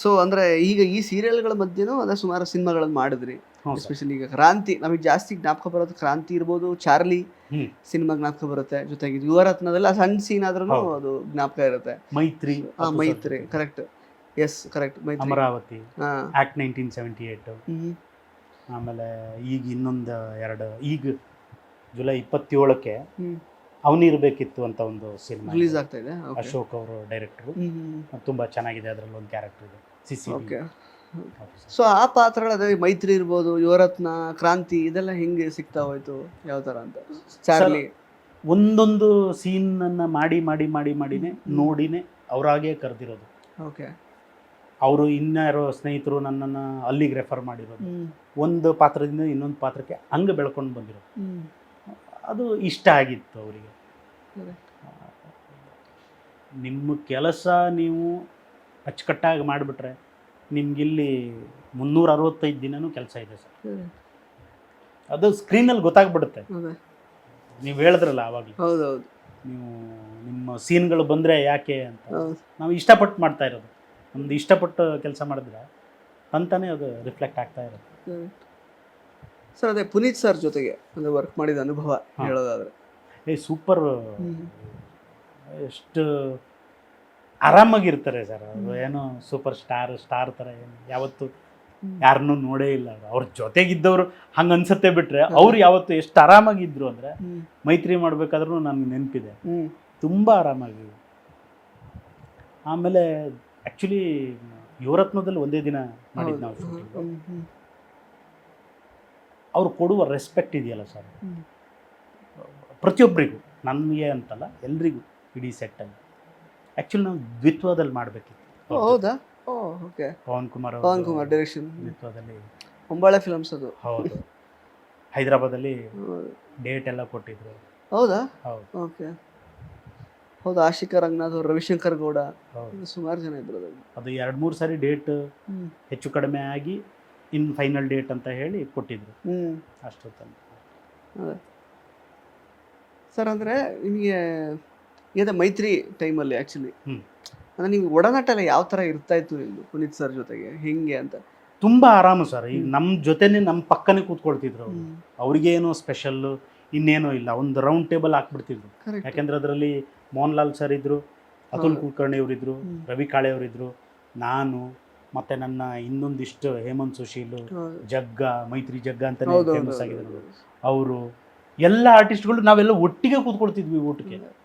So ಅಂದ್ರೆ ಈಗ ಈ ಸೀರಿಯಲ್ಗಳ ಮಧ್ಯೆನೂ ಅದೇ ಸುಮಾರು ಸಿನಿಮಾಗಳನ್ನು ಮಾಡಿದ್ರಿ. ಎಸ್ಪೆಷಲಿ ಈಗ ಕ್ರಾಂತಿ ನಮಗೆ ಜಾಸ್ತಿ ಜ್ಞಾಪಕ ಬರೋದು ಕ್ರಾಂತಿ ಇರ್ಬೋದು ಚಾರ್ಲಿ. ಸಿನಿಮಾ ಜ್ಞಾಪಕ ಬರುತ್ತೆ. ಜೊತೆಗೆ ಯುವರತ್ನದಲ್ಲ ಸಣ್ಣ ಸೀನ್ ಆದ್ರೂ ಅದು ಜ್ಞಾಪಕ ಇರುತ್ತೆ. ಮೈತ್ರಿ ಆ ಮೈತ್ರಿ correct. Yes correct Maithri. Amaravati. Act nineteen seventy eight ಆಮೇಲೆ ಈಗ ಇನ್ನೊಂದು ಎರಡು ಈಗ ಜುಲೈ ಇಪ್ಪತ್ತೇಳಕ್ಕೆ ಅವನಿರ್ಬೇಕಿತ್ತು ಅಂತ ಒಂದು ಸಿನಿಮಾ ರಿಲೀಸ್ ಆಗ್ತಾ ಇದೆ? ಅಶೋಕ್ ಅವರು ಡೈರೆಕ್ಟರ್ ತುಂಬಾ ಚೆನ್ನಾಗಿದೆ ಅದರಲ್ಲಿ ಒಂದು ಕ್ಯಾರೆಕ್ಟರ್ ಇದೆ ಸಿ ಸಿ ಓಕೆ ಸೊ ಆ ಪಾತ್ರಗಳು ಮೈತ್ರಿ ಇರ್ಬೋದು ಯುವರತ್ನ ಕ್ರಾಂತಿ ಇದೆಲ್ಲ ಹೆಂಗೆ ಸಿಗ್ತಾ ಹೋಯ್ತು? ಯಾವ ತರ ಅಂತ? ಚಾರ್ಲಿ ಒಂದೊಂದು ಸೀನ್ ಅನ್ನ ಮಾಡಿ ಮಾಡಿ ಮಾಡಿ ಮಾಡಿನೇ. ನೋಡಿನೇ ಅವರಾಗೆ ಕರೆದಿರೋದು. ಓಕೆ ಅವರು ಇನ್ಯಾರೋ ಸ್ನೇಹಿತರು ನನ್ನನ್ನು ಅಲ್ಲಿಗೆ ರೆಫರ್ ಮಾಡಿರೋದು. ಒಂದು ಪಾತ್ರದಿಂದ ಇನ್ನೊಂದು ಪಾತ್ರಕ್ಕೆ ಹಂಗೆ ಬೆಳ್ಕೊಂಡು ಬಂದಿರೋದು. ಅದು ಇಷ್ಟ ಆಗಿತ್ತು ಅವರಿಗೆ. ನಿಮ್ಮ ಕೆಲಸ ನೀವು ಅಚ್ಚುಕಟ್ಟಾಗಿ ಮಾಡಿಬಿಟ್ರೆ ನಿಮ್ಗಿಲ್ಲಿ ಮುನ್ನೂರ ಅರವತ್ತೈದು ದಿನವೂ ಕೆಲಸ ಇದೆ ಸರ್. ಅದು ಸ್ಕ್ರೀನಲ್ಲಿ ಗೊತ್ತಾಗ್ಬಿಡುತ್ತೆ. ನೀವು ಹೇಳಿದ್ರಲ್ಲ ಹೌದು ನೀವು ನಿಮ್ಮ ಸೀನ್ಗಳು ಬಂದರೆ ಯಾಕೆ ಅಂತ. ನಾವು ಇಷ್ಟಪಟ್ಟು ಮಾಡ್ತಾ ಇರೋದು. ನಮ್ದು ಇಷ್ಟಪಟ್ಟು ಕೆಲಸ ಮಾಡಿದ್ರೆ ಅಂತಾನೆ ಅದು ರಿಫ್ಲೆಕ್ಟ್ ಆಗ್ತಾ ಇರುತ್ತೆ. ಸರ್ ಅದೇ ಪುನೀತ್ ಸರ್ ಜೊತೆಗೆ ಅಂದರೆ ವರ್ಕ್ ಮಾಡಿದ ಅನುಭವ. ಹೇಳೋದಾದ್ರೆ ಏ ಸೂಪರ್. ಎಷ್ಟು ಆರಾಮಾಗಿರ್ತಾರೆ ಸರ್ ಅವರು ಏನು ಸೂಪರ್ ಸ್ಟಾರ್ ಸ್ಟಾರ್ ಥರ ಏನು ಯಾವತ್ತು ಯಾರನ್ನು ನೋಡೇ ಇಲ್ಲ ಅವ್ರು ಅವ್ರ ಜೊತೆಗಿದ್ದವರು ಹಂಗೆ ಅನ್ಸತ್ತೆ ಬಿಟ್ರೆ. ಅವ್ರು ಯಾವತ್ತು ಎಷ್ಟು ಆರಾಮಾಗಿದ್ರು ಅಂದರೆ. ಮೈತ್ರಿ ಮಾಡಬೇಕಾದ್ರೂ ನನಗೆ ನೆನಪಿದೆ ತುಂಬಾ ಆರಾಮಾಗಿ ಆಮೇಲೆ ಆ್ಯಕ್ಚುಲಿ ಯುವರತ್ನದಲ್ಲಿ ಒಂದೇ ದಿನ ಮಾಡಿದ್ದು ನಾವು. ಶೂಟಿಂಗು ಅವ್ರು ಕೊಡುವ ರೆಸ್ಪೆಕ್ಟ್ ಇದೆಯಲ್ಲ ಸರ್ ಪ್ರತಿಯೊಬ್ಬರಿಗೂ ನನಗೆ ಅಂತಲ್ಲ ಎಲ್ರಿಗೂ ಇಡೀ ಸೆಟ್ಟಲ್ಲಿ ಆ್ಯಕ್ಚುಲಿ ನಾವು ದ್ವಿತ್ವದಲ್ಲಿ ಮಾಡಬೇಕಿತ್ತು. ಹೌದಾ? ಓಕೆ ಪವನ್ ಕುಮಾರ್ ಪವನ್ ಕುಮಾರ್ ಡೈರೆಕ್ಷನ್ ದ್ವಿತ್ವದಲ್ಲಿ. ಹೊಂಬಾಳೆ ಫಿಲಮ್ಸ್ ಅದು. ಹೌದು. ಹೈದರಾಬಾದಲ್ಲಿ ಡೇಟ್ ಎಲ್ಲ ಕೊಟ್ಟಿದ್ರು. ಹೌದಾ? ಹೌದು. ಓಕೆ ಹೌದು ಆಶಿಕಾ ರಂಗನಾಥ್ ಅವ್ರು ರವಿಶಂಕರ್ ಗೌಡ ಸುಮಾರು ಜನ ಇದ್ರು ಅದು ಎರಡು ಮೂರು ಸಾರಿ ಡೇಟ್ ಹೆಚ್ಚು ಕಡಿಮೆ ಆಗಿ ಇನ್ ಫೈನಲ್ ಡೇಟ್ ಅಂತ ಹೇಳಿ ಕೊಟ್ಟಿದ್ರು. ಅಷ್ಟೊತ್ತಲ್ಲಿ ಸರ್ ಅಂದರೆ ನಿಮಗೆ ಇದೆ ಮೈತ್ರಿ ಟೈಮಲ್ಲಿ ಆ್ಯಕ್ಚುಲಿ ಹ್ಞೂ ಅಂದರೆ ನೀವು ಒಡನಾಟ ಎಲ್ಲ ಯಾವ ಥರ ಇರ್ತಾ ಇತ್ತು ನಿಮ್ಮದು ಪುನೀತ್ ಸರ್ ಜೊತೆಗೆ? ಹೆಂಗೆ ಅಂತ? ತುಂಬ ಆರಾಮು ಸರ್. ಈಗ ನಮ್ಮ ಜೊತೆನೇ ನಮ್ಮ ಪಕ್ಕನೇ ಕೂತ್ಕೊಳ್ತಿದ್ರು ಅವರು. ಅವ್ರಿಗೇನೋ ಸ್ಪೆಷಲ್ಲು ಇನ್ನೇನೋ ಇಲ್ಲ. ಒಂದು ರೌಂಡ್ ಟೇಬಲ್ ಹಾಕ್ಬಿಡ್ತಿದ್ರು. ಯಾಕೆಂದ್ರೆ ಅದರಲ್ಲಿ ಮೋಹನ್ಲಾಲ್ ಸರ್ ಇದ್ರು ಅತುಲ್. ಕುಲಕರ್ಣಿ ಅವರಿದ್ರು ರವಿ ಕಾಳೆ ಅವರಿದ್ರು ನಾನು ಮತ್ತೆ ನನ್ನ ಇನ್ನೊಂದಿಷ್ಟು ಹೇಮಂತ್ ಸುಶೀಲ್ ಜಗ್ಗ ಮೈತ್ರಿ ಜಗ್ಗ ಅಂತ ಹೌದು ಫೇಮಸ್ ಆಗಿದೆ ಅವರು ಎಲ್ಲ ಆರ್ಟಿಸ್ಟ್ಗಳು ನಾವೆಲ್ಲ ಒಟ್ಟಿಗೆ ಕೂತ್ಕೊಳ್ತಿದ್ವಿ ಊಟಕ್ಕೆ.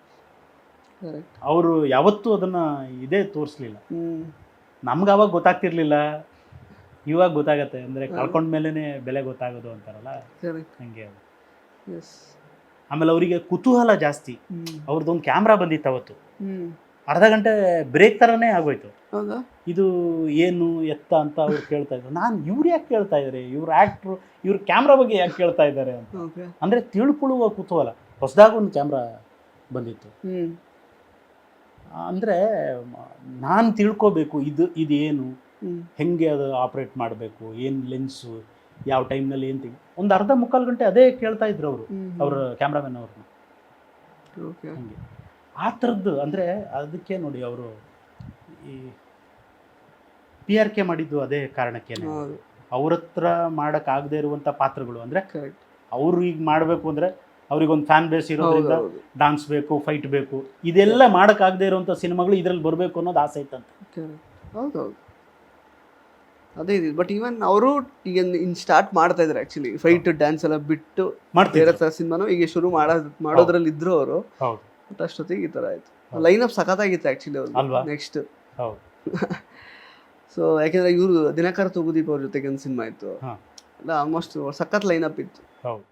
ಅವರು ಯಾವತ್ತೂ ಅದನ್ನ ಇದೇ ತೋರಿಸ್ಲಿಲ್ಲ. ಹ್ಮ್. ನಮ್ಗೆ ಅವಾಗ ಗೊತ್ತಾಗ್ತಿರ್ಲಿಲ್ಲ. ಇವಾಗ ಗೊತ್ತಾಗತ್ತೆ. ಅಂದ್ರೆ. ಕಳ್ಕೊಂಡ ಮೇಲೇನೆ ಬೆಲೆ ಗೊತ್ತಾಗೋದು ಅಂತಾರಲ್ಲ? ಹಂಗೆ ಅದು. ಆಮೇಲೆ ಅವರಿಗೆ ಕುತೂಹಲ ಜಾಸ್ತಿ. ಹ್ಮ್. ಅವ್ರದ್ದೊಂದು ಕ್ಯಾಮ್ರಾ ಬಂದಿತ್ತು ಅವತ್ತು. ಹ್ಮ್. ಅರ್ಧ ಗಂಟೆ ಬ್ರೇಕ್ ಥರನೇ ಆಗೋಯ್ತು. ಇದು ಏನು ಎತ್ತ ಅಂತ ಅವ್ರು ಕೇಳ್ತಾ ಇದ್ರು. ನಾನು ಇವ್ರು ಯಾಕೆ ಕೇಳ್ತಾ ಇದ್ದಾರೆ ಇವ್ರ ಆ್ಯಕ್ಟ್ರು ಇವ್ರ ಕ್ಯಾಮ್ರಾ ಬಗ್ಗೆ ಯಾಕೆ ಕೇಳ್ತಾ ಇದ್ದಾರೆ ಅಂತ. ಅಂದರೆ ತಿಳ್ಕೊಳ್ಳುವ ಕುತೂಹಲ. ಹೊಸದಾಗ ಒಂದು ಕ್ಯಾಮ್ರಾ ಬಂದಿತ್ತು. ಅಂದರೆ ನಾನು ತಿಳ್ಕೋಬೇಕು ಇದು ಇದೇನು? ಏನು ಹೆಂಗೆ ಅದು ಆಪ್ರೇಟ್ ಮಾಡಬೇಕು? ಏನು ಲೆನ್ಸು ಯಾವ ಟೈಮ್ನಲ್ಲಿ ಏನು ತೆಗಿ? ಒಂದು ಅರ್ಧ ಮುಕ್ಕಾಲು ಗಂಟೆ ಅದೇ ಕೇಳ್ತಾ ಇದ್ರು ಅವರು. ಅವ್ರ ಕ್ಯಾಮ್ರಾಮನ್ ಅವ್ರನ್ನ ಆ ಥರದ್ದು ಅಂದರೆ ಅದಕ್ಕೆ ನೋಡಿ ಅವರು ಈ ಪಿ ಆರ್ ಕೆ ಮಾಡಿದ್ದು ಅದೇ ಕಾರಣಕ್ಕೆ ಅವ್ರ ಹತ್ರ ಮಾಡೋಕ್ಕಾಗದೇ ಇರುವಂಥ ಪಾತ್ರಗಳು ಅಂದರೆ ಅವರು ಈಗ ಮಾಡಬೇಕು ಅಂದರೆ ಅವ್ರಿಗೊಂದು ಫ್ಯಾನ್ ಬೇಸ್ ಇರೋದ್ರಿಂದ ಡಾನ್ಸ್ ಬೇಕು ಫೈಟ್ ಬೇಕು ಇದೆಲ್ಲ ಮಾಡೋಕ್ಕಾಗದೇ ಇರುವಂಥ ಸಿನಿಮಾಗಳು ಇದರಲ್ಲಿ ಬರಬೇಕು ಅನ್ನೋದು ಆಸೆ ಇತ್ತಂತೆ. ಕರೆಕ್ಟ್ ಹೌದು ಹೌದು. ಅದೇ ಇದು. ಬಟ್ ಈವನ್ ಅವರು ಈಗ ಇನ್ ಸ್ಟಾರ್ಟ್ ಮಾಡ್ತಾ ಇದ್ದಾರೆ ಆಕ್ಚುಲಿ ಫೈಟ್ ಡ್ಯಾನ್ಸ್ ಎಲ್ಲ ಬಿಟ್ಟು ಥರ ಸಿನಿಮಾನು ಈಗ ಶುರು ಮಾಡೋದ್ ಮಾಡೋದ್ರಲ್ಲಿ ಇದ್ರು ಅವರು. ಹೌದು. ಬಟ್ ಅಷ್ಟೊತ್ತಿಗೆ ಈ ಥರ ಆಯಿತು. ಲೈನ್ ಅಪ್ ಸಖತ್ತಾಗಿತ್ತು ಆ್ಯಕ್ಚುಲಿ? ಅವ್ರು ನೆಕ್ಸ್ಟ್ ಸೊ ಯಾಕೆಂದ್ರೆ ಇವರು ದಿನಕರ ತೂಗುದೀಪ್ ಅವ್ರ ಜೊತೆಗೆ ಒಂದು ಸಿನಿಮಾ ಇತ್ತು. ಆಲ್ಮೋಸ್ಟ್ ಸಖತ್ ಲೈನ್ ಅಪ್ ಇತ್ತು. ಹೌದು.